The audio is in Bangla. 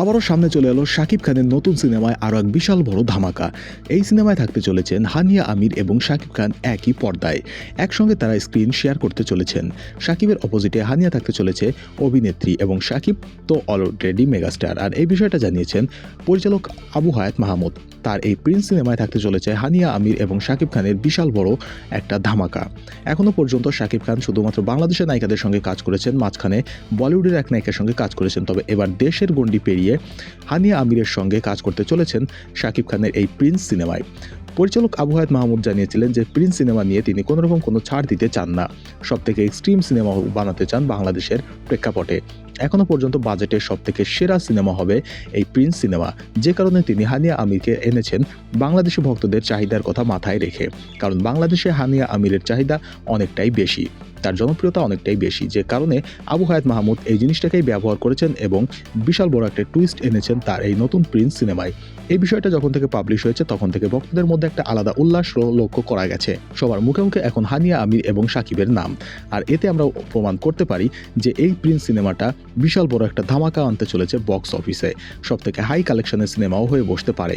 আবারও সামনে চলে এলো শাকিব খানের নতুন সিনেমায় আরও এক বিশাল বড় ধামাকা। এই সিনেমায় থাকতে চলেছেন হানিয়া আমির এবং শাকিব খান একই পর্দায়। একসঙ্গে তারা স্ক্রিন শেয়ার করতে চলেছেন। শাকিবের অপোজিটে হানিয়া থাকতে চলেছে অভিনেত্রী এবং শাকিব তো অলরেডি মেগাস্টার আর এই বিষয়টা জানিয়েছেন পরিচালক আবু হায়াত মাহমুদ। তার এই প্রিন্স সিনেমায় থাকতে চলেছে হানিয়া আমির এবং শাকিব খানের বিশাল বড় একটা ধামাকা। এখনও পর্যন্ত শাকিব খান শুধুমাত্র বাংলাদেশের নায়িকাদের সঙ্গে কাজ করেছেন, মাঝখানে বলিউডের এক নায়িকার সঙ্গে কাজ করেছেন। তবে এবার দেশের গণ্ডি পেরিয়ে হানিয়া আমিরের সঙ্গে কাজ করতে চলেছেন শাকিব খানের এই প্রিন্স সিনেমায়। পরিচালক আবু হায়াত মাহমুদ জানিয়েছিলেন যে প্রিন্স সিনেমা নিয়ে তিনি কোনোরকম কোনো ছাড় দিতে চান না। সব থেকে এক্সট্রিম সিনেমা বানাতে চান বাংলাদেশের প্রেক্ষাপটে। এখনও পর্যন্ত বাজেটের সব থেকে সেরা সিনেমা হবে এই প্রিন্স সিনেমা। যে কারণে তিনি হানিয়া আমিরকে এনেছেন বাংলাদেশি ভক্তদের চাহিদার কথা মাথায় রেখে। কারণ বাংলাদেশে হানিয়া আমিরের চাহিদা অনেকটাই বেশি। তার জনপ্রিয়তা অনেকটাই বেশি, যে কারণে আবু হায়াত মাহমুদ এই জিনিসটাকেই ব্যবহার করেছেন এবং বিশাল বড় একটা টুইস্ট এনেছেন তার এই নতুন প্রিন্স সিনেমায় এই বিষয়টা যখন থেকে পাবলিশ হয়েছে, তখন থেকে ভক্তদের মধ্যে একটা আলাদা উল্লাস লক্ষ্য করা গেছে। সবার মুখে মুখে এখন হানিয়া আমির এবং সাকিবের নাম। আর এতে আমরা প্রমাণ করতে পারি যে এই প্রিন্স সিনেমাটা বিশাল বড় একটা ধামাকা আনতে চলেছে বক্স অফিসে সব থেকে হাই কালেকশনের সিনেমাও হয়ে বসতে পারে।